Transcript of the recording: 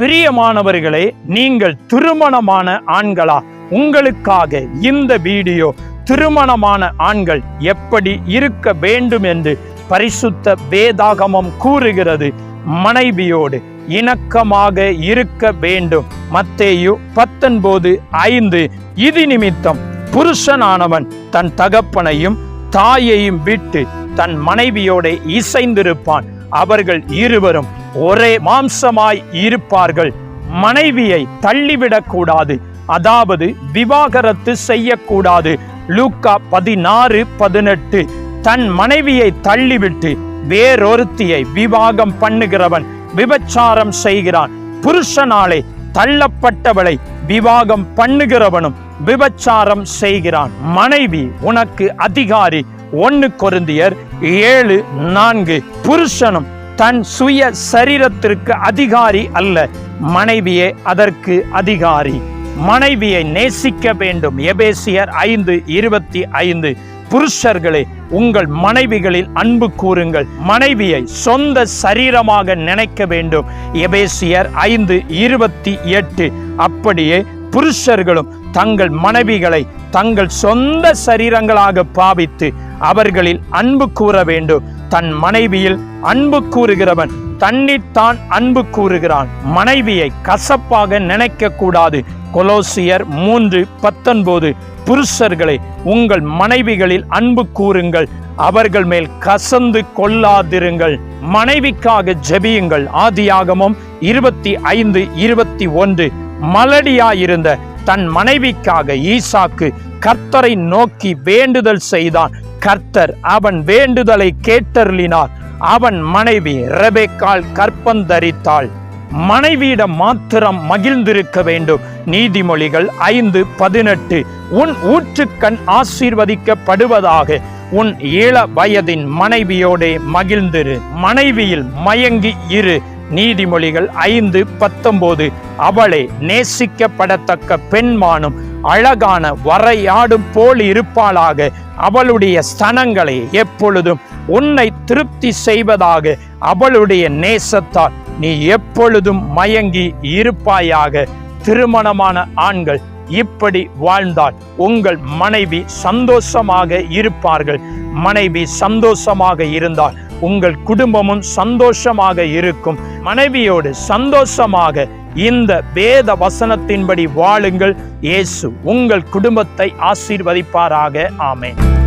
பிரியமானவர்களே நீங்கள் திருமணமான ஆண்களா? உங்களுக்காக இந்த வீடியோ திருமணமான ஆண்கள் எப்படி இருக்க வேண்டும் என்று பரிசுத்த வேதாகமம் கூறுகிறது. மனைவியோடு இணக்கமாக இருக்க வேண்டும். மத்தேயு பத்தொன்பது ஐந்து. இது நிமித்தம் புருஷனானவன் தன் தகப்பனையும் தாயையும் விட்டு தன் மனைவியோட இசைந்திருப்பான். அவர்கள் இருவரும் ஒரே மாம்சமாய் இருப்பார்கள். மனைவியை தள்ளிவிடக் கூடாது அதாவது விவாகரத்து செய்யக்கூடாது. லூக்கா பதினாறு பதினெட்டு. தன் மனைவியை தள்ளிவிட்டு வேறொருத்தியை விவாகம் பண்ணுகிறவன் விபச்சாரம் செய்கிறான். புருஷனாலே தள்ளப்பட்டவளை விவாகம் பண்ணுகிறவனும் விபச்சாரம் செய்கிறான். மனைவி உனக்கு அதிகாரி ஒன்னு கொருந்தியர் ஏழு நான்கு. புருஷனும் தன் சுய சரீரத்திற்கு அதிகாரி அல்ல மனைவியே அதற்கு அதிகாரி. மனைவியை நேசிக்க வேண்டும். எபேசியர் ஐந்து இருபத்தி ஐந்து. புருஷர்களே உங்கள் மனைவிகளில் அன்பு கூறுங்கள். மனைவியை சொந்த சரீரமாக நினைக்க வேண்டும். எபேசியர் ஐந்து இருபத்தி எட்டு. அப்படியே புருஷர்களும் தங்கள் மனைவிகளை தங்கள் சொந்த சரீரங்களாக பாவித்து அவர்களில் அன்பு கூற வேண்டும். தன் மனைவியில் அன்பு கூறுகிறவன் தன்னித்தான் அன்பு கூறுகிறான். மனைவியை கசப்பாக நினைக்க கூடாது கொலோசியர் மூன்று பத்தொன்பது புருஷர்களை உங்கள் மனைவிகளில் அன்பு கூறுங்கள். அவர்கள் மேல் கசந்து கொள்ளாதிருங்கள். மனைவிக்காக ஜெபியுங்கள். ஆதியாகமும் இருபத்தி ஐந்து இருபத்தி ஒன்று. மலடியாயிருந்த தன் மனைவிக்காக ஈசாக்கு கர்த்தரை நோக்கி வேண்டுதல் செய்தான். கர்த்தர் அவன் வேண்டுதலை கேட்டருளினார். அவன் மனைவி ரெபேக்கால் கற்பந்தரித்தாள். மனைவியிடம் மாத்திரம் மகிழ்ந்திருக்க வேண்டும். நீதிமொழிகள் ஐந்து பதினெட்டு உன் ஊற்றுக்கண் ஆசீர்வதிக்கப்படுவதாக உன் இள வயதின் மனைவியோடே மகிழ்ந்திரு. மனைவியில் மயங்கி இரு. நீதிமொழிகள் ஐந்து பத்தொன்பது அவளை நேசிக்கப்படத்தக்க பெண்மானும் அழகான வரையாடும் போல் இருப்பாளாக. அவளுடைய ஸ்தனங்களை எப்பொழுதும் உன்னை திருப்தி செய்வதாக அவளுடைய நேசத்தால் நீ எப்பொழுதும் மயங்கி இருப்பாயாக. திருமணமான ஆண்கள் இப்படி வாழ்ந்தால் உங்கள் மனைவி சந்தோஷமாக இருப்பார்கள். மனைவி சந்தோஷமாக இருந்தால் உங்கள் குடும்பமும் சந்தோஷமாக இருக்கும். மனைவியோடு சந்தோஷமாக இந்த வேத வசனத்தின்படி வாழுங்கள். இயேசு உங்கள் குடும்பத்தை ஆசீர்வதிப்பாராக. ஆமேன்.